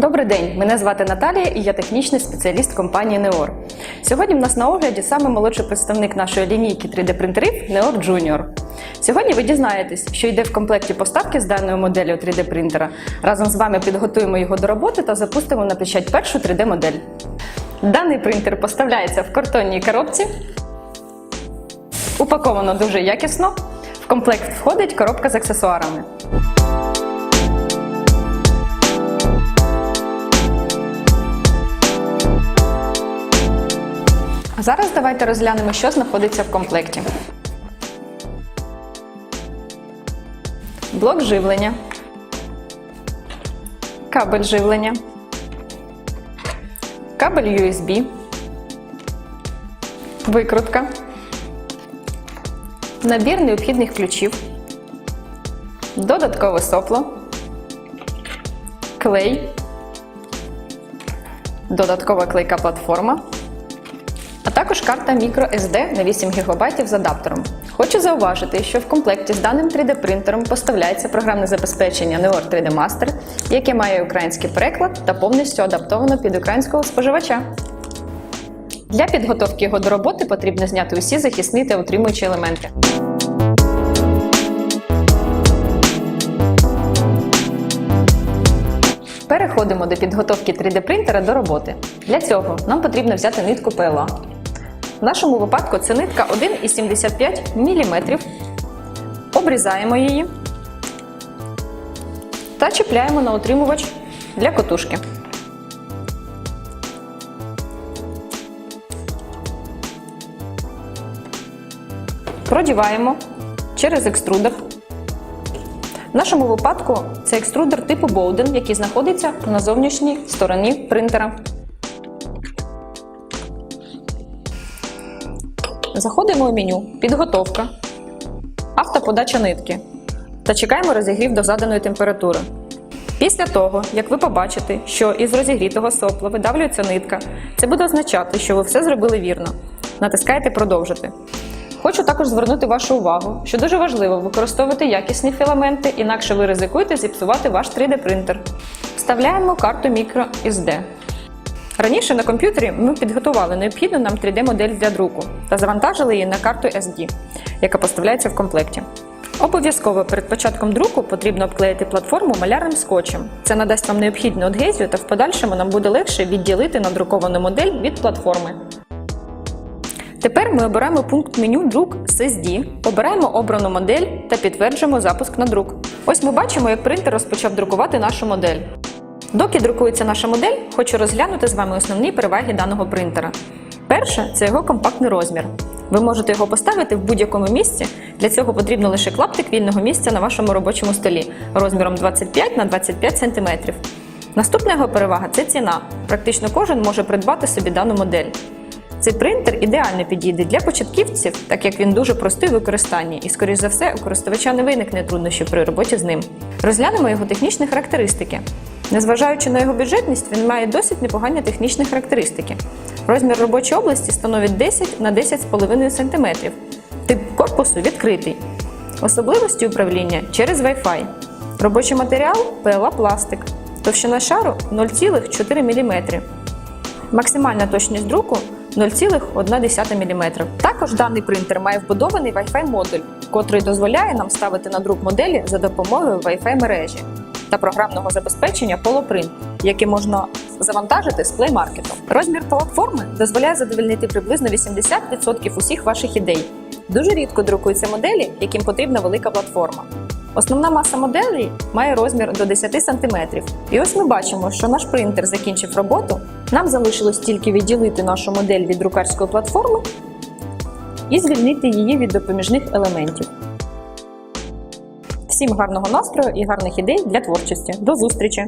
Добрий день, мене звати Наталія і я технічний спеціаліст компанії Неор. Сьогодні в нас на огляді саме молодший представник нашої лінійки 3D-принтерів Neor Junior. Сьогодні ви дізнаєтесь, що йде в комплекті поставки з даною моделлю 3D-принтера. Разом з вами підготуємо його до роботи та запустимо на печать першу 3D-модель. Даний принтер поставляється в картонній коробці. Упаковано дуже якісно. В комплект входить коробка з аксесуарами. А зараз давайте розглянемо, що знаходиться в комплекті. Блок живлення, кабель живлення, кабель USB, викрутка, набір необхідних ключів, додаткове сопло, клей, додаткова клейка платформа а також карта microSD на 8 ГБ з адаптером. Хочу зауважити, що в комплекті з даним 3D-принтером поставляється програмне забезпечення Neor 3D Master, яке має український переклад та повністю адаптовано під українського споживача. Для підготовки його до роботи потрібно зняти усі захисні та утримуючі елементи. Переходимо до підготовки 3D-принтера до роботи. Для цього нам потрібно взяти нитку PLA. В нашому випадку це нитка 1,75 мм. Обрізаємо її та чіпляємо на утримувач для котушки. Продіваємо через екструдер. В нашому випадку це екструдер типу Bowden, який знаходиться на зовнішній стороні принтера. Заходимо у меню Підготовка, автоподача нитки та чекаємо розігрів до заданої температури. Після того, як ви побачите, що із розігрітого сопла видавлюється нитка, це буде означати, що ви все зробили вірно. Натискаєте Продовжити. Хочу також звернути вашу увагу, що дуже важливо використовувати якісні філаменти, інакше ви ризикуєте зіпсувати ваш 3D-принтер. Вставляємо карту microSD. Раніше на комп'ютері ми підготували необхідну нам 3D-модель для друку та завантажили її на карту SD, яка поставляється в комплекті. Обов'язково перед початком друку потрібно обклеїти платформу малярним скотчем. Це надасть вам необхідну адгезію та в подальшому нам буде легше відділити надруковану модель від платформи. Тепер ми обираємо пункт меню Друк з SD, обираємо обрану модель та підтверджуємо запуск на друк. Ось ми бачимо, як принтер розпочав друкувати нашу модель. Доки друкується наша модель, хочу розглянути з вами основні переваги даного принтера. Перше це його компактний розмір. Ви можете його поставити в будь-якому місці. Для цього потрібно лише клаптик вільного місця на вашому робочому столі розміром 25 на 25 см. Наступна його перевага це ціна. Практично кожен може придбати собі дану модель. Цей принтер ідеально підійде для початківців, так як він дуже простий в використанні і, скоріш за все, у користувача не виникне труднощів при роботі з ним. Розглянемо його технічні характеристики. Незважаючи на його бюджетність, він має досить непогані технічні характеристики. Розмір робочої області становить 10 на 10,5 см. Тип корпусу відкритий. Особливості управління через Wi-Fi. Робочий матеріал PLA пластик. Товщина шару 0,4 мм. Максимальна точність друку 0,1 мм. Також даний принтер має вбудований Wi-Fi модуль, котрий дозволяє нам ставити на друк моделі за допомогою Wi-Fi мережі та програмного забезпечення HoloPrint, яке можна завантажити з Play Market. Розмір платформи дозволяє задовольнити приблизно 80% усіх ваших ідей. Дуже рідко друкуються моделі, яким потрібна велика платформа. Основна маса моделей має розмір до 10 см. І ось ми бачимо, що наш принтер закінчив роботу. Нам залишилось тільки відділити нашу модель від друкарської платформи і звільнити її від допоміжних елементів. Всім гарного настрою і гарних ідей для творчості. До зустрічі!